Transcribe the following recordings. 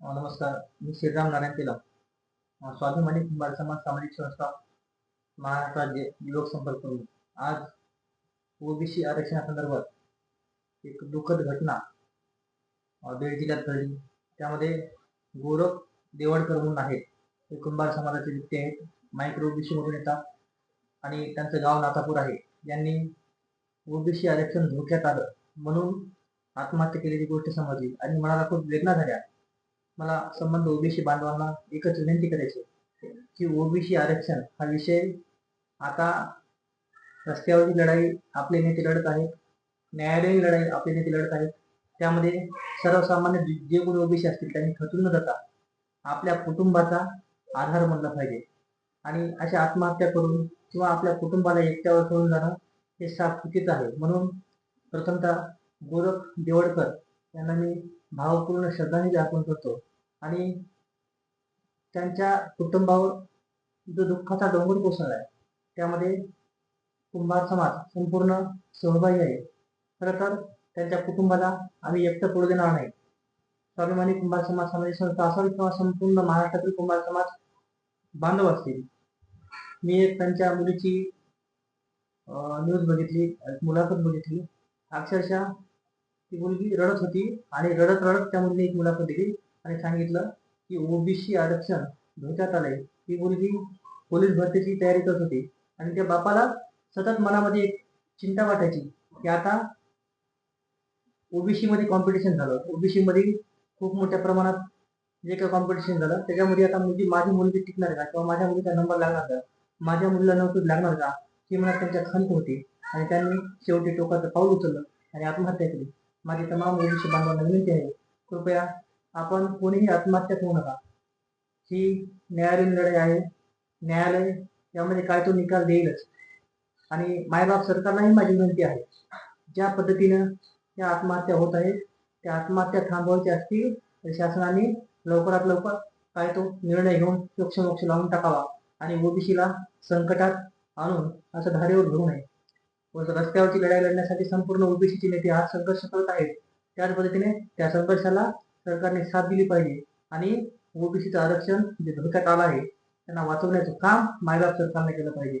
नमस्कार मी श्रीराम नारायण तेलम स्वाभिमानी कुंभार समाज सामाजिक संस्था महाराष्ट्र राज्य युवक संपर्क करून. आज ओबीसी आरक्षणासंदर्भात एक दुःखद घटना बीड जिल्ह्यात घडली. त्यामध्ये गोरख देवडकर म्हणून आहेत. ते कुंभार समाजाचे व्यक्ती आहेत. मायक्रो ओबीसी मधून येतात आणि त्यांचं गाव नाथापूर आहे. यांनी ओबीसी आरक्षण धोक्यात आलं म्हणून आत्महत्या केलेली गोष्ट समजली आणि मनाला खूप वेदना झाल्या. मला संबंध ओबीसी बांधवांना एकच विनंती करायची की ओबीसी आरक्षण हा विषय आता रस्त्यावरची लढाई आपले नेते लढत आहेत न्यायालयीन लढाई आपले नेते लढत आहेत. त्यामध्ये सर्वसामान्य जे- जे कोणी ओबीसी असतील त्यांनी खचून न जाता आपल्या कुटुंबाचा आधार बनला पाहिजे. आणि अशा आत्महत्या करून किंवा आपल्या कुटुंबाला एकट्यावर सोडून जाणं हे साफ चुकीचं आहे. म्हणून प्रथमतः गोरख देवडकर यांना मी भावपूर्ण श्रद्धांजली अर्पण करतो. आणि त्यांच्या कुटुंबावर जो दुःखाचा डोंगर कोसळला आहे त्यामध्ये कुंभार समाज संपूर्ण सहभागी आहे. खरं तर त्यांच्या कुटुंबाला आम्ही एकटं पडू देणार नाही. स्वाभिमानी कुंभार समाज सामाजिक संस्था असावी किंवा संपूर्ण महाराष्ट्रातील कुंभार समाज बांधव असतील. मी एक त्यांच्या मुलीची न्यूज बघितली मुलाखत बघितली. अक्षरशः ती मुलगी रडत होती आणि रडत रडत त्या मुलीने एक मुलाखत दिली. आणि सांगितलं की ओबीसी आरक्षण धोक्यात आलंय. ती मुलगी पोलीस भरतीची तयारी करत होती. आणि त्या बापाला सतत मनामध्ये एक चिंता वाटायची की आता ओबीसी मध्ये कॉम्पिटिशन झालं. ओबीसी मध्ये खूप मोठ्या प्रमाणात जे काही कॉम्पिटिशन झालं त्याच्यामध्ये आता मुलगी माझी मुलगी टिकणार का? किंवा माझ्या मुलीचा नंबर लागणार का? माझ्या मुलीला नोकरी लागणार का? ही मनात त्यांच्या खंत होती. आणि त्यांनी शेवटी टोकाचं पाऊल उचललं आणि आत्महत्या केली. माझी तमाम ओबीसी बांधवांना विनंती आहे. कृपया आपण कोणीही आत्महत्या करू नका. ही न्यायालयीन लढाई आहे. न्यायालय यामध्ये काय तो निकाल देईलच. आणि मायबाप सरकारलाही माझी विनंती आहे. ज्या पद्धतीनं त्या आत्महत्या होत आहेत त्या आत्महत्या थांबवायच्या असतील तर शासनाने लवकरात लवकर काय तो निर्णय घेऊन मोक्ष लावून टाकावा आणि ओबीसीला संकटात आणून असं धारेवर घेऊ नये. व रस्त्यावरची लढाई लढण्यासाठी संपूर्ण ओबीसीचे नेते हा संघर्ष करत आहेत. त्याच पद्धतीने त्या संघर्षाला सरकारने साथ दिली पाहिजे. आणि ओबीसीचं आरक्षण जे धोक्यात आलं आहे त्यांना वाचवण्याचं काम मायबाप सरकारने केलं पाहिजे.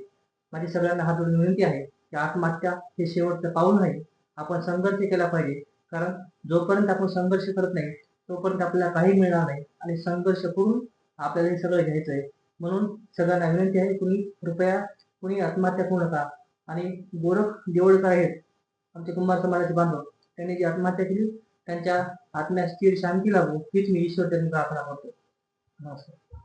माझी सगळ्यांना हात जोडून विनंती आहे की आत्महत्या हे शेवटचं पाऊल नाही. आपण संघर्ष केला पाहिजे. कारण जोपर्यंत आपण संघर्ष करत नाही तोपर्यंत आपल्याला काही मिळणार नाही. आणि संघर्ष करून आपल्याला हे सगळं घ्यायचं आहे. म्हणून सगळ्यांना विनंती आहे कुणी कृपया कुणी आत्महत्या करू नका. आणि गोरख देवळकर आहेत आमचे कुंभार समाजाचे बांधव त्यांनी जी आत्महत्या केली त्यांच्या आत्म्यास स्थिर शांती लागू हीच मी ईश्वर त्यांनी प्रार्थना करतो. नमस्कार.